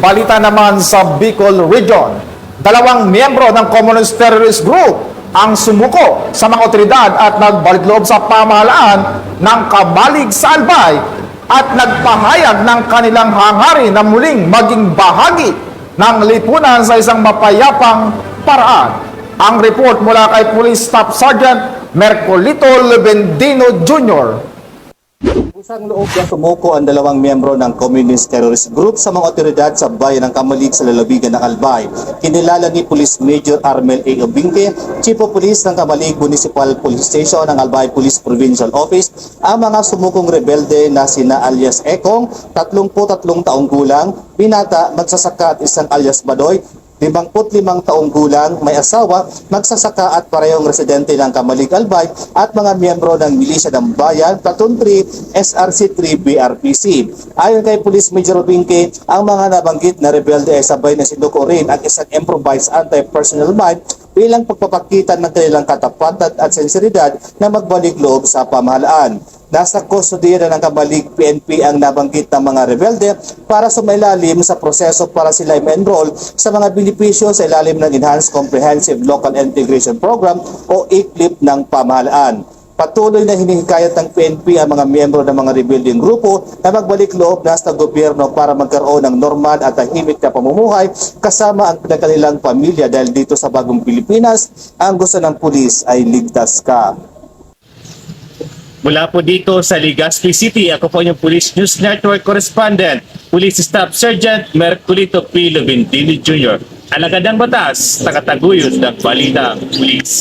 balita naman sa Bicol Region. Dalawang miyembro ng Communist Terrorist Group ang sumuko sa mga otoridad at nagbalik loob sa pamahalaan ng Kamalig sa Albay at nagpahayag ng kanilang hangarin na muling maging bahagi ng lipunan sa isang mapayapang paraan. Ang report mula kay Police Staff Sergeant Mercolito Levendino Jr. Pusang loob na sumuko ang dalawang miyembro ng Communist Terrorist Group sa mga otoridad sa bayan ng Kamalig sa lalawigan ng Albay. Kinilala ni Police Major Armel A. Obinque, Chief of Police ng Kamalig Municipal Police Station ng Albay Police Provincial Office, ang mga sumukong rebelde na sina alias Ekong, 33 taong gulang, binata, magsasaka at isang alias Badoy, 55 taong gulang, may asawa, magsasaka at parehong residente ng Kamalig Albay at mga miyembro ng milisya ng bayan, Platoon 3, SRC-3 BRPC. Ayon kay Police Major Binke, ang mga nabanggit na rebelde ay sabay na sinuko rin ang isang improvised anti-personnel mine bilang pagpapakita ng kanilang katapatan at sensibilidad na magbalik loob sa pamahalaan. Nasa kustodiya na ng Kamalig PNP ang nabanggit ng mga rebelde para sumailalim sa proseso para sila ma-enroll sa mga benepisyo sa ilalim ng Enhanced Comprehensive Local Integration Program o ICLIP ng pamahalaan. Patuloy na hinihikayat ng PNP ang mga miyembro ng mga rebuilding grupo na magbalik loob na sa gobyerno para magkaroon ng normal at tahimik na pamumuhay kasama ang kanilang pamilya dahil dito sa bagong Pilipinas, ang gusto ng pulis ay ligtas ka. Mula po dito sa Legazpi City, ako po yung Police News Network Correspondent, Police Staff Sergeant Merculito P. Leventini Jr. Alagad ng batas, tagataguyod ng balita, Police.